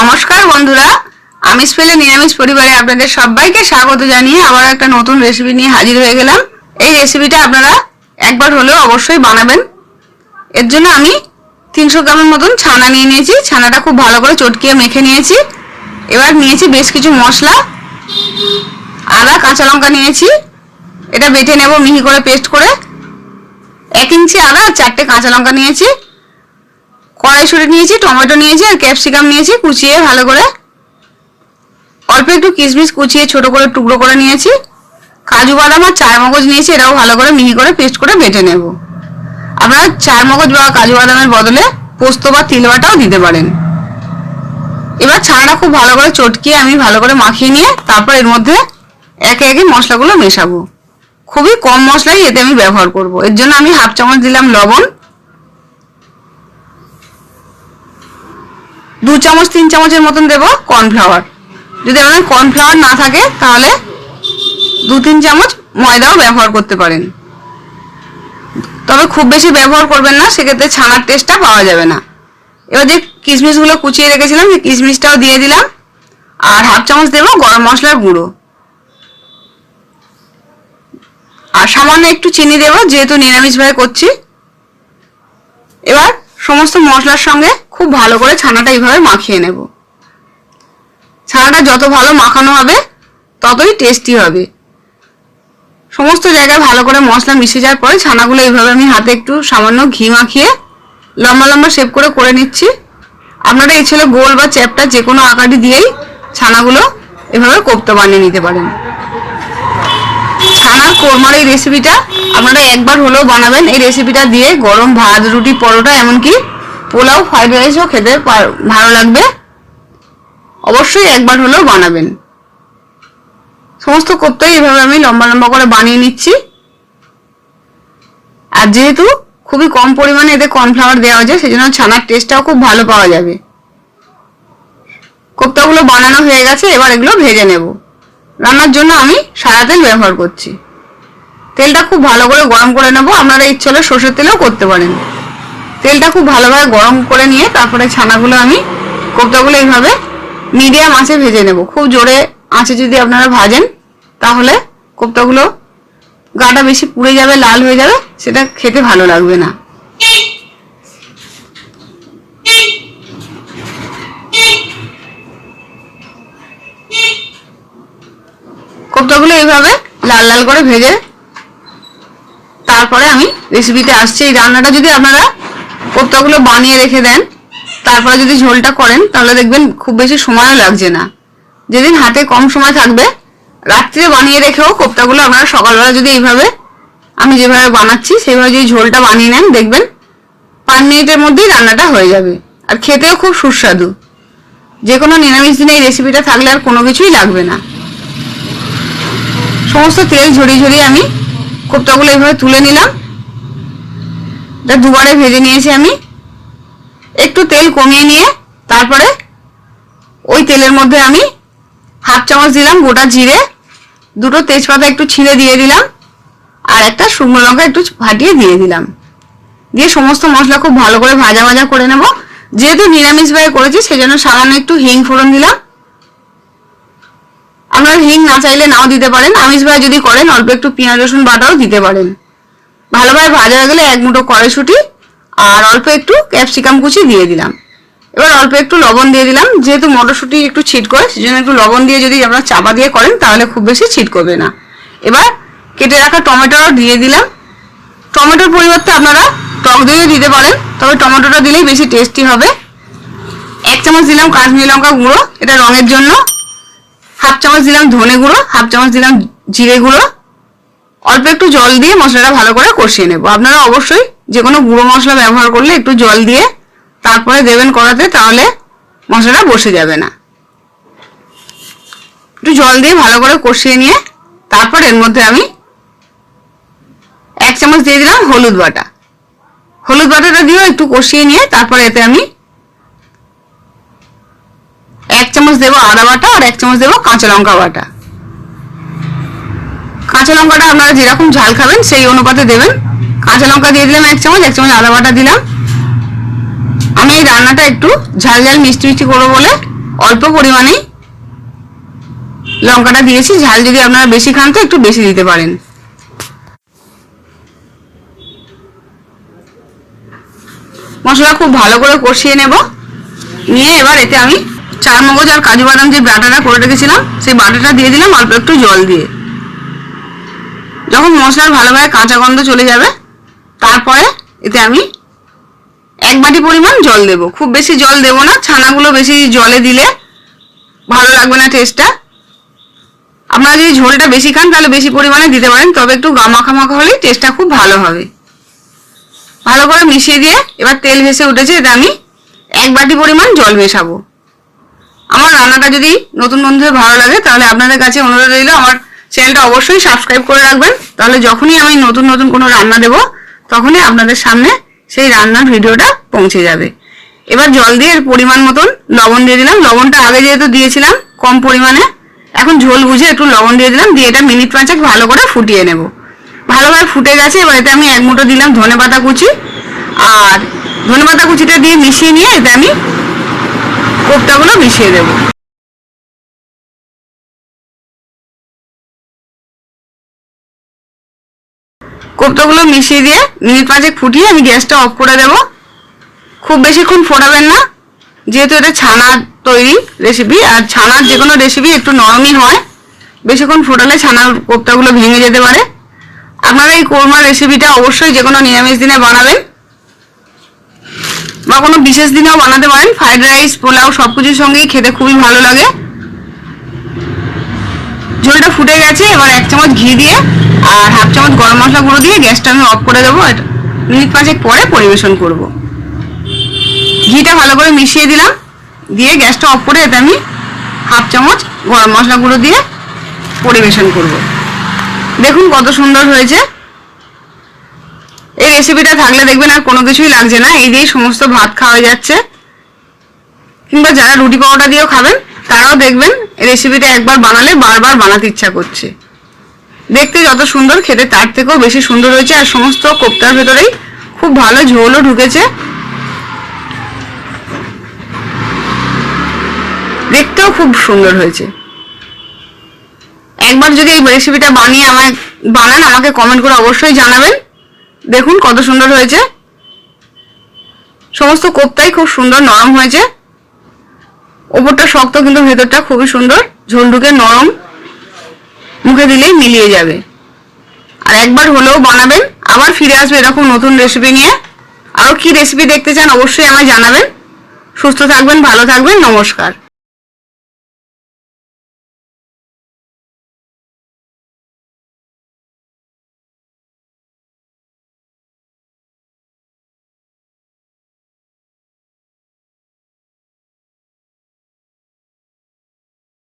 নমস্কার বন্ধুরা আমিষ পেলে নিরামিষ পরিবারে আপনাদের সবাইকে স্বাগত জানিয়ে আবার একটা নতুন রেসিপি নিয়ে হাজির হয়ে গেলাম। এই রেসিপিটা আপনারা একবার হলেও অবশ্যই বানাবেন। এর জন্য আমি তিনশো গ্রামের মতন ছানা নিয়ে নিয়েছি। ছানাটা খুব ভালো করে চটকিয়ে মেখে নিয়েছি। এবার নিয়েছি বেশ কিছু মশলা। আদা, কাঁচা লঙ্কা নিয়েছি। এটা বেটে নেব মিহি করে পেস্ট করে। এক ইঞ্চি আদা আর চারটে কাঁচা লঙ্কা নিয়েছি। কড়াইশুঁটি নিয়েছি, টমেটো নিয়েছি আর ক্যাপসিকাম নিয়েছি, কুচিয়ে ভালো করে অল্প একটু কিশমিশ কুচিয়ে ছোট করে টুকরো করে নিয়েছি। কাজু বাদাম আর চার মগজ নিয়েছি, এটাও ভালো করে মিহি করে পেস্ট করে বেটে নেব। আপনারা চার মগজ বা কাজু বাদামের বদলে পোস্ত বা তিল বাটাও দিতে পারেন। এবার ছানাটা খুব ভালো করে চটকিয়ে আমি ভালো করে মাখিয়ে নিয়ে তারপর এর মধ্যে একে একে মশলাগুলো মেশাবো। খুবই কম মশলাই এতে আমি ব্যবহার করব। এর জন্য আমি হাফ চামচ দিলাম লবণ দু চামচ, তিন চামচের মতন দেবো কর্নফ্লাওয়ার যদি আপনার কর্নফ্লাওয়ার না থাকে, তাহলে দু, তিন চামচ ময়দাও ব্যবহার করতে পারেন। তবে খুব বেশি ব্যবহার করবেন না, সেক্ষেত্রে ছানার টেস্টটা পাওয়া যাবে না। এবার যে কিশমিশগুলো কুচিয়ে রেখেছিলাম, সেই কিশমিশটাও দিয়ে দিলাম। আর হাফ চামচ দেবো গরম মশলার গুঁড়ো। আর সামান্য একটু চিনি দেবো, যেহেতু নিরামিষভাবে করছি। এবার সমস্ত মশলার সঙ্গে খুব ভালো করে ছানাটা এইভাবে মাখিয়ে নেব। ছানাটা যত ভালো মাখানো হবে, ততই টেস্টি হবে। সমস্ত জায়গায় ভালো করে মশলা মিশে যাওয়ার পরে ছানাগুলো এইভাবে আমি হাতে একটু সামান্য ঘি মাখিয়ে লম্বা লম্বা শেপ করে করে নিচ্ছি। আপনারা এই ছিল গোল বা চ্যাপটা যে কোনো আকারই দিয়েই ছানাগুলো এভাবে কোপ্তা বানিয়ে নিতে পারেন। ছানার কোরমার এই রেসিপিটা আপনারা একবার হলেও বানাবেন। এই রেসিপিটা দিয়ে গরম ভাত, রুটি, পরোটা, এমনকি পোলাও ফ্রাইড রাইসও খেতে ভালো লাগবে। অবশ্যই একবার হলেও বানাবেন। সমস্ত কোপ্তাই এভাবে আমি লম্বা লম্বা করে বানিয়ে নিচ্ছি। আর যেহেতু খুবই কম পরিমাণে এতে কর্নফ্লাওয়ার দেওয়া হয়েছে, সেজন্য ছানার টেস্টটাও খুব ভালো পাওয়া যাবে। কোপ্তাগুলো বানানো হয়ে গেছে, এবার এগুলো ভেজে নেব। রান্নার জন্য আমি সাদা তেল ব্যবহার করছি। তেলটা খুব ভালো করে গরম করে নেব। আপনারা ইচ্ছে হলে সর্ষের তেলেও করতে পারেন। তেলটা খুব ভালোভাবে গরম করে নিয়ে তারপরে ছানাগুলো আমি কোপ্তাগুলো এইভাবে মিডিয়াম আঁচে ভেজে নেব। খুব জোরে আঁচে যদি আপনারা ভাজেন, তাহলে কোপ্তাগুলো গাটা বেশি পুড়ে যাবে, লাল হয়ে যাবে, সেটা খেতে ভালো লাগবে না। কোপ্তাগুলো এইভাবে লাল লাল করে ভেজে তারপরে আমি রেসিপিতে আসছি। এই রান্নাটা যদি আপনারা কোপ্তাগুলো বানিয়ে রেখে দেন, তারপরে যদি ঝোলটা করেন, তাহলে দেখবেন খুব বেশি সময়ও লাগছে না। যেদিন হাতে কম সময় থাকবে রাত্রে বানিয়ে রেখেও কোপ্তাগুলো আপনারা সকালবেলা যদি এইভাবে, আমি যেভাবে বানাচ্ছি, সেইভাবে যদি ঝোলটা বানিয়ে নেন, দেখবেন পাঁচ মিনিটের মধ্যেই রান্নাটা হয়ে যাবে। আর খেতেও খুব সুস্বাদু। যে কোনো নিরামিষ দিনে এই রেসিপিটা থাকলে আর কোনো কিছুই লাগবে না। সমস্ত তেল ঝরিয়ে ঝরিয়ে আমি কোপ্তাগুলো এইভাবে তুলে নিলাম। এটা দুবারে ভেজে নিয়েছি আমি। একটু তেল কমিয়ে নিয়ে তারপরে ওই তেলের মধ্যে আমি হাফ চামচ দিলাম গোটা জিরে, দুটো তেজপাতা একটু ছিঁড়ে দিয়ে দিলাম আর একটা শুকনো লঙ্কা একটু ফাটিয়ে দিয়ে দিলাম। দিয়ে সমস্ত মশলা খুব ভালো করে ভাজা ভাজা করে নেব। যেহেতু নিরামিষভাবে করেছি, সেজন্য সামান্য একটু হিং ফোড়ন দিলাম। আপনারা হিং না চাইলে নাও দিতে পারেন। আমিষ ভাই যদি করেন, অল্প একটু পেঁয়াজ রসুন বাটাও দিতে পারেন। ভালোভাবে ভাজা হয়ে গেলে এক মুঠো কড়াইশুঁটি আর অল্প একটু ক্যাপসিকাম কুচি দিয়ে দিলাম। এবার অল্প একটু লবণ দিয়ে দিলাম। যেহেতু মটরশুঁটি একটু ছিট করে, সেজন্য একটু লবণ দিয়ে যদি আপনারা চাপা দিয়ে করেন, তাহলে খুব বেশি ছিট করবে না। এবার কেটে রাখা টমেটো দিয়ে দিলাম। টমেটোর পরিবর্তে আপনারা টক দইও দিতে পারেন, তবে টমেটোটা দিলেই বেশি টেস্টি হবে। এক চামচ দিলাম কাশ্মীরি লঙ্কা গুঁড়ো, এটা রঙের জন্য। হাফ চামচ দিলাম ধনে গুঁড়ো, হাফ চামচ দিলাম জিরে গুঁড়ো। অল্প একটু জল দিয়ে মশলাটা ভালো করে কষিয়ে নেব। আপনারা অবশ্যই যে কোনো গুঁড়ো মশলা ব্যবহার করলে একটু জল দিয়ে তারপরে দেবেন কড়াতে, তাহলে মশলাটা বসে যাবে না। একটু জল দিয়ে ভালো করে কষিয়ে নিয়ে তারপর এর মধ্যে আমি এক চামচ দিয়ে দিলাম হলুদ বাটা। হলুদ বাটাটা দিয়েও একটু কষিয়ে নিয়ে তারপরে এতে আমি এক চামচ দেবো আদা বাটা আর এক চামচ দেবো কাঁচা লঙ্কা বাটা। কাঁচা লঙ্কাটা আপনারা যেরকম ঝাল খাবেন, সেই অনুপাতে দেবেন। কাঁচা লঙ্কা দিয়ে দিলাম এক চামচ এক চামচ আদা বাটা দিলাম। আমি এই রান্নাটা একটু ঝাল ঝাল মিষ্টি মিষ্টি করব বলে অল্প পরিমাণেই লঙ্কাটা দিয়েছি। ঝাল যদি আপনারা বেশি খান তো একটু বেশি দিতে পারেন। মশলা খুব ভালো করে কষিয়ে নেব। নিয়ে এবার এতে আমি চার মগজ আর কাজু বাদাম যে বাটাটা করে রেখেছিলাম, সেই বাটাটা দিয়ে দিলাম অল্প একটু জল দিয়ে। যখন মশলার ভালোভাবে কাঁচা গন্ধ চলে যাবে, তারপরে এতে আমি এক বাটি পরিমাণ জল দেব। খুব বেশি জল দেব না, ছানাগুলো বেশি জলে দিলে ভালো লাগবে না টেস্টটা আপনারা যদি ঝোলটা বেশি খান, তাহলে বেশি পরিমাণে দিতে পারেন, তবে একটু গামাখা মাখা হলেই টেস্টটা খুব ভালো হবে। ভালো করে মিশিয়ে দিয়ে এবার তেল ভেসে উঠেছে এটা আমি এক বাটি পরিমাণ জল মেশাবো। আমার রান্নাটা যদি নতুন বন্ধুদের ভালো লাগে, তাহলে আপনাদের কাছে অনুরোধ রইল, আমার চ্যানেলটা অবশ্যই সাবস্ক্রাইব করে রাখবেন। তাহলে যখনই আমি নতুন নতুন কোনো রান্না দেব, তখনই আপনাদের সামনে সেই রান্নার ভিডিওটা পৌঁছে যাবে। এবার জল দিয়ে এর পরিমাণ মতন লবণ দিয়ে দিলাম। লবণটা আগে যেহেতু দিয়েছিলাম কম পরিমাণে, এখন ঝোল বুঝে একটু লবণ দিয়ে দিলাম। দিয়ে এটা মিনিট পাঁচেক ভালো করে ফুটিয়ে নেব। ভালোভাবে ফুটে গেছে, এবার এতে আমি এক মুঠো দিলাম ধনে পাতা কুচি। আর ধনে পাতা কুচিটা দিয়ে মিশিয়ে নিয়ে এতে আমি কোপ্তাগুলো মিশিয়ে দেবো। কোপ্তাগুলো মিশিয়ে দিয়ে মিনিট পাঁচেক ফুটিয়ে আমি গ্যাসটা অফ করে দেব। খুব বেশিক্ষণ ফোটাবেন না, যেহেতু এটা ছানার তৈরি রেসিপি আর ছানার যে কোনো রেসিপি একটু নরমই হয়, বেশিক্ষণ ফোটালে ছানার কোপ্তাগুলো ভেঙে যেতে পারে। আপনারা এই কোরমা রেসিপিটা অবশ্যই যে কোনো নিরামিষ দিনে বানাবেন, বা কোনো বিশেষ দিনেও বানাতে পারেন। ফ্রাইড রাইস পোলাও সব কিছুর সঙ্গেই খেতে খুবই ভালো লাগে। ঝোলটা ফুটে গেছে, এবার এক চামচ ঘি দিয়ে আর হাফ চামচ গরম মশলা গুঁড়ো দিয়ে গ্যাসটা আমি অফ করে দেবো। মিনিট পাঁচেক পরে পরিবেশন করব। ঘিটা ভালো করে মিশিয়ে দিলাম। দিয়ে গ্যাসটা অফ করে এটা আমি হাফ চামচ গরম মশলা গুঁড়ো দিয়ে পরিবেশন করব। দেখুন কত সুন্দর হয়েছে। এই রেসিপিটা থাকলে দেখবেন আর কোনো কিছুই লাগছে না। এই দিয়েই সমস্ত ভাত খাওয়া যাচ্ছে। কিংবা যারা রুটি পাউডার দিয়েও খাবেন, তারাও দেখবেন রেসিপিটা একবার বানালে বারবার বানাতে ইচ্ছা করছে। দেখতে যত সুন্দর, খেতে তার থেকেও বেশি সুন্দর হয়েছে, আর সমস্ত কোপ্তার ভেতরেই খুব ভালো ঝোলও ঢুকেছে। দেখতেও খুব সুন্দর হয়েছে। একবার যদি এই রেসিপিটা বানিয়ে আমায় বানান, আমাকে কমেন্ট করে অবশ্যই জানাবেন। দেখুন কত সুন্দর হয়েছে। সমস্ত কোপ্তাই খুব সুন্দর নরম হয়েছে। ওপরটা শক্ত, কিন্তু ভেতরটা খুবই সুন্দর। ঝোল ঢুকে নরম। মুখে দিলেই মিলিয়ে যাবে। আর একবার হলেও বানাবেন, আবার ফিরে আসবে এরকম নতুন রেসিপি নিয়ে। আরও কি রেসিপি দেখতে চান অবশ্যই আমায় জানাবেন। সুস্থ থাকবেন, ভালো থাকবেন, নমস্কার।